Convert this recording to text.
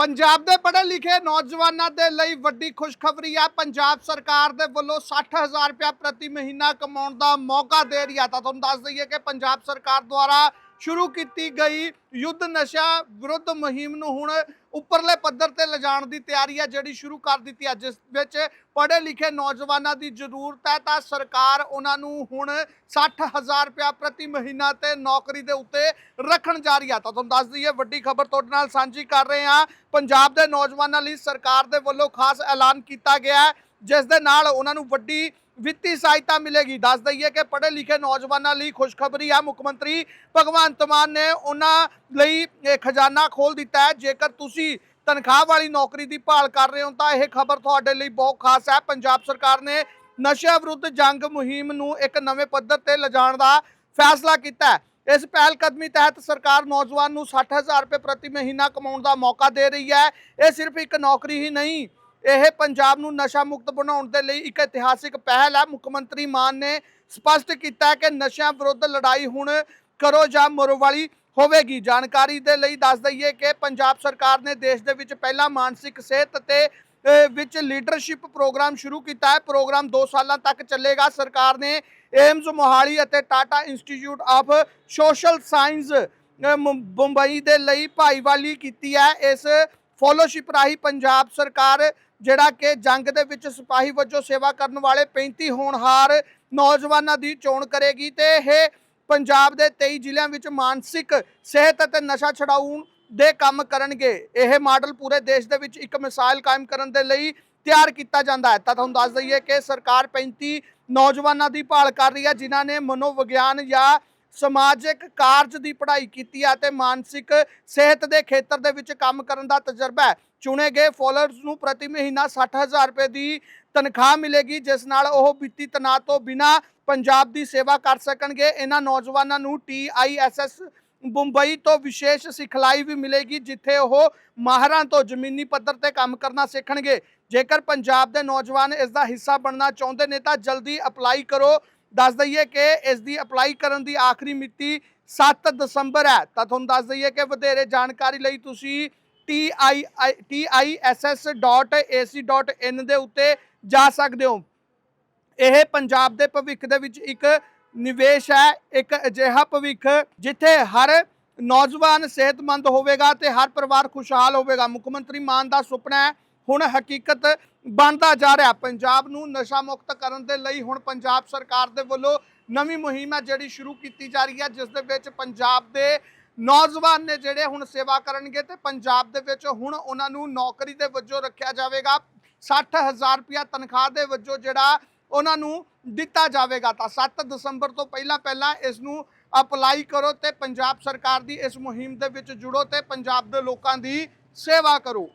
ਪੰਜਾਬ ਦੇ ਪੜ੍ਹੇ ਲਿਖੇ ਨੌਜਵਾਨਾਂ ਦੇ ਲਈ ਵੱਡੀ ਖੁਸ਼ਖਬਰੀ ਆ। ਪੰਜਾਬ ਸਰਕਾਰ ਦੇ ਵੱਲੋਂ 60000 ਰੁਪਇਆ ਪ੍ਰਤੀ ਮਹੀਨਾ ਕਮਾਉਣ ਦਾ ਮੌਕਾ ਦੇ ਰਹੀ ਹੈ ਤਾਂ ਤੁਹਾਨੂੰ ਦੱਸ ਦਈਏ ਕਿ ਪੰਜਾਬ ਸਰਕਾਰ ਦੁਆਰਾ ਸ਼ੁਰੂ ਕੀਤੀ ਗਈ। ਯੁੱਧ ਨਸ਼ਾ ਵਿਰੁੱਧ ਮੁਹਿੰਮ ਨੂੰ ਹੁਣ ਉੱਪਰਲੇ ਪੱਧਰ ਤੇ ਲਿਜਾਣ ਦੀ ਤਿਆਰੀ ਹੈ ਜਿਹੜੀ ਸ਼ੁਰੂ ਕਰ ਦਿੱਤੀ ਹੈ ਜਿਸ ਵਿੱਚ ਪੜ੍ਹੇ ਲਿਖੇ ਨੌਜਵਾਨਾਂ ਦੀ ਜ਼ਰੂਰਤ ਹੈ ਤਾਂ ਸਰਕਾਰ ਉਹਨਾਂ ਨੂੰ ਹੁਣ 60000 ਰੁਪਇਆ ਪ੍ਰਤੀ ਮਹੀਨਾ ਤੇ ਨੌਕਰੀ ਦੇ ਉੱਤੇ ਰੱਖਣ ਜਾ ਰਹੀ ਹੈ ਤਾਂ ਤੁਹਾਨੂੰ ਦੱਸ ਦਈਏ, ਵੱਡੀ ਖਬਰ ਤੁਹਾਡੇ ਨਾਲ ਸਾਂਝੀ ਕਰ ਰਹੇ ਹਾਂ ਪੰਜਾਬ ਦੇ ਨੌਜਵਾਨਾਂ ਲਈ ਸਰਕਾਰ ਦੇ ਵੱਲੋਂ ਖਾਸ ਐਲਾਨ ਕੀਤਾ ਗਿਆ। ਹੈ ਜਿਸ ਦੇ ਨਾਲ ਉਹਨਾਂ ਨੂੰ ਵੱਡੀ ਵਿੱਤੀ ਸਹਾਇਤਾ ਮਿਲੇਗੀ। ਦੱਸ ਦਈਏ ਕਿ ਪੜ੍ਹੇ ਲਿਖੇ ਨੌਜਵਾਨਾਂ ਲਈ ਖੁਸ਼ਖਬਰੀ ਹੈ ਮੁੱਖ ਮੰਤਰੀ ਭਗਵੰਤ ਮਾਨ ਨੇ ਉਹਨਾਂ ਲਈ ਇਹ ਖਜ਼ਾਨਾ ਖੋਲ ਦਿੱਤਾ ਹੈ। ਜੇਕਰ ਤੁਸੀਂ ਤਨਖਾਹ ਵਾਲੀ ਨੌਕਰੀ ਦੀ ਭਾਲ ਕਰ ਰਹੇ ਹੋ, ਤਾਂ ਇਹ ਖਬਰ ਤੁਹਾਡੇ ਲਈ ਬਹੁਤ ਖਾਸ ਹੈ। ਪੰਜਾਬ ਸਰਕਾਰ ਨੇ ਨਸ਼ਾ ਵਿਰੁੱਧ ਜੰਗ ਮੁਹਿੰਮ ਨੂੰ ਇੱਕ ਨਵੇਂ ਪੱਧਰ ਤੇ ਲਿਜਾਣ ਦਾ ਫੈਸਲਾ ਕੀਤਾ ਹੈ। ਇਸ ਪਹਿਲ ਕਦਮੀ ਤਹਿਤ ਸਰਕਾਰ ਨੌਜਵਾਨ ਨੂੰ 60000 ਰੁਪਏ ਪ੍ਰਤੀ ਮਹੀਨਾ ਕਮਾਉਣ ਦਾ ਮੌਕਾ ਦੇ ਰਹੀ ਹੈ। ਇਹ ਸਿਰਫ ਇੱਕ ਨੌਕਰੀ ਹੀ ਨਹੀਂ ਇਹ ਪੰਜਾਬ ਨੂੰ ਨਸ਼ਾ ਮੁਕਤ ਬਣਾਉਣ ਦੇ ਲਈ ਇੱਕ ਇਤਿਹਾਸਿਕ ਪਹਿਲ ਹੈ ਮੁੱਖ ਮੰਤਰੀ ਮਾਨ ਨੇ ਸਪਸ਼ਟ ਕੀਤਾ ਕਿ ਨਸ਼ਿਆਂ ਵਿਰੁੱਧ ਲੜਾਈ ਹੁਣ ਕਰੋ ਜਾਂ ਮਰੋ ਵਾਲੀ ਹੋਵੇਗੀ। ਜਾਣਕਾਰੀ ਦੇ ਲਈ ਦੱਸ ਦਈਏ ਕਿ ਪੰਜਾਬ ਸਰਕਾਰ ਨੇ ਦੇਸ਼ ਦੇ ਵਿੱਚ ਪਹਿਲਾ ਮਾਨਸਿਕ ਸਿਹਤ ਤੇ ਅਹ, ਵਿੱਚ ਲੀਡਰਸ਼ਿਪ ਪ੍ਰੋਗਰਾਮ ਸ਼ੁਰੂ ਕੀਤਾ ਹੈ। ਪ੍ਰੋਗਰਾਮ 2 ਸਾਲਾਂ ਤੱਕ ਚੱਲੇਗਾ। ਸਰਕਾਰ ਨੇ ਏਮਜ਼ ਮੋਹਾਲੀ ਅਤੇ Tata institute of social science Mumbai ਦੇ ਲਈ ਭਾਈਵਾਲੀ ਕੀਤੀ ਹੈ। ਇਸ ਫੋਲੋਸ਼ਿਪ ਰਾਹੀਂ ਪੰਜਾਬ ਸਰਕਾਰ ਜਿਹੜਾ ਕਿ ਜੰਗ ਦੇ ਵਿੱਚ ਸਿਪਾਹੀ ਵਜੋਂ ਸੇਵਾ ਕਰਨ ਵਾਲੇ 35 ਹੋਣਹਾਰ ਨੌਜਵਾਨਾਂ ਦੀ ਚੋਣ ਕਰੇਗੀ ਤੇ ਇਹ ਪੰਜਾਬ ਦੇ 23 ਜ਼ਿਲ੍ਹਿਆਂ ਵਿੱਚ ਮਾਨਸਿਕ ਸਿਹਤ ਅਤੇ ਨਸ਼ਾ ਛਡਾਊਣ ਦੇ ਕੰਮ ਕਰਨਗੇ। ਇਹ ਮਾਡਲ ਪੂਰੇ ਦੇਸ਼ ਦੇ ਵਿੱਚ ਇੱਕ ਮਿਸਾਲ ਕਾਇਮ ਕਰਨ ਦੇ ਲਈ ਤਿਆਰ ਕੀਤਾ ਜਾਂਦਾ ਹੈ। ਤਾਂ ਤੁਹਾਨੂੰ ਦੱਸ ਦਈਏ ਕਿ ਸਰਕਾਰ 35 ਨੌਜਵਾਨਾਂ ਦੀ ਭਾਲ ਕਰ ਰਹੀ ਹੈ, ਜਿਨ੍ਹਾਂ ਨੇ ਮਨੋਵਿਗਿਆਨ ਜਾਂ ਸਮਾਜਿਕ ਕਾਰਜ ਦੀ ਪੜ੍ਹਾਈ ਕੀਤੀ ਹੈ ਤੇ ਮਾਨਸਿਕ ਸਿਹਤ ਦੇ ਖੇਤਰ ਦੇ ਵਿੱਚ ਕੰਮ ਕਰਨ ਦਾ ਤਜਰਬਾ ਹੈ। ਚੁਣੇ ਗਏ ਫੋਲੋਅਰਸ ਨੂੰ ਪ੍ਰਤੀ ਮਹੀਨਾ 60000 ਰੁਪਏ ਦੀ ਤਨਖਾਹ ਮਿਲੇਗੀ, ਜਿਸ ਨਾਲ ਉਹ ਵਿੱਤੀ ਤਣਾਅ ਤੋਂ ਬਿਨਾਂ ਪੰਜਾਬ ਦੀ ਸੇਵਾ ਕਰ ਸਕਣਗੇ। ਇਹਨਾਂ ਨੌਜਵਾਨਾਂ ਨੂੰ TISS ਮੁੰਬਈ ਤੋਂ ਵਿਸ਼ੇਸ਼ ਸਿਖਲਾਈ ਵੀ ਮਿਲੇਗੀ, ਜਿੱਥੇ ਉਹ ਮਾਹਰਾਂ ਤੋਂ ਜ਼ਮੀਨੀ ਪੱਧਰ ਤੇ ਕੰਮ ਕਰਨਾ ਸਿੱਖਣਗੇ। ਜੇਕਰ ਪੰਜਾਬ ਦੇ ਨੌਜਵਾਨ ਇਸ ਦਾ ਹਿੱਸਾ ਬਣਨਾ ਚਾਹੁੰਦੇ ਨੇ ਤਾਂ ਜਲਦੀ ਅਪਲਾਈ ਕਰੋ। ਦੱਸ ਦਈਏ ਕਿ ਇਸ ਦੀ ਅਪਲਾਈ ਕਰਨ ਦੀ ਆਖਰੀ ਮਿਤੀ 7 ਦਸੰਬਰ ਹੈ। ਤਾਂ ਤੁਹਾਨੂੰ ਦੱਸ ਦਈਏ ਕਿ ਵਧੇਰੇ ਜਾਣਕਾਰੀ ਲਈ ਤੁਸੀਂ tiiss.ac.in ਦੇ ਉੱਤੇ ਜਾ ਸਕਦੇ ਹੋ। ਇਹ ਪੰਜਾਬ ਦੇ ਭਵਿੱਖ ਦੇ ਵਿੱਚ ਇੱਕ ਨਿਵੇਸ਼ ਹੈ। ਇੱਕ ਅਜਿਹਾ ਭਵਿੱਖ ਜਿੱਥੇ ਹਰ ਨੌਜਵਾਨ ਸਿਹਤਮੰਦ ਹੋਵੇਗਾ ਤੇ ਹਰ ਪਰਿਵਾਰ ਖੁਸ਼ਹਾਲ ਹੋਵੇਗਾ। ਮੁੱਖ ਮੰਤਰੀ ਮਾਨ ਦਾ ਸੁਪਨਾ ਹੈ ਹੁਣ ਹਕੀਕਤ ਬਣਦਾ ਜਾ ਰਿਹਾ। ਪੰਜਾਬ ਨੂੰ ਨਸ਼ਾ ਮੁਕਤ ਕਰਨ ਦੇ ਲਈ ਹੁਣ ਪੰਜਾਬ ਸਰਕਾਰ ਦੇ ਵੱਲੋਂ ਨਵੀਂ ਮੁਹਿੰਮ ਹੈ ਜਿਹੜੀ ਸ਼ੁਰੂ ਕੀਤੀ ਜਾ ਰਹੀ ਹੈ, ਜਿਸ ਦੇ ਵਿੱਚ ਪੰਜਾਬ ਦੇ ਨੌਜਵਾਨ ਨੇ ਜਿਹੜੇ ਹੁਣ ਸੇਵਾ ਕਰਨਗੇ ਤੇ ਪੰਜਾਬ ਦੇ ਵਿੱਚ ਹੁਣ ਉਹਨਾਂ ਨੂੰ ਨੌਕਰੀ ਦੇ ਵਜੋਂ ਰੱਖਿਆ ਜਾਵੇਗਾ। 60000 ਰੁਪਇਆ ਤਨਖਾਹ ਦੇ ਵਜੋਂ ਜਿਹੜਾ ਉਹਨਾਂ ਨੂੰ ਦਿੱਤਾ ਜਾਵੇਗਾ ਤਾਂ 7 ਦਸੰਬਰ ਤੋਂ ਪਹਿਲਾਂ ਪਹਿਲਾਂ ਇਸ ਨੂੰ ਅਪਲਾਈ ਕਰੋ ਤੇ ਪੰਜਾਬ ਸਰਕਾਰ ਦੀ ਇਸ ਮੁਹਿੰਮ ਦੇ ਵਿੱਚ ਜੁੜੋ ਤੇ ਪੰਜਾਬ ਦੇ ਲੋਕਾਂ ਦੀ ਸੇਵਾ ਕਰੋ।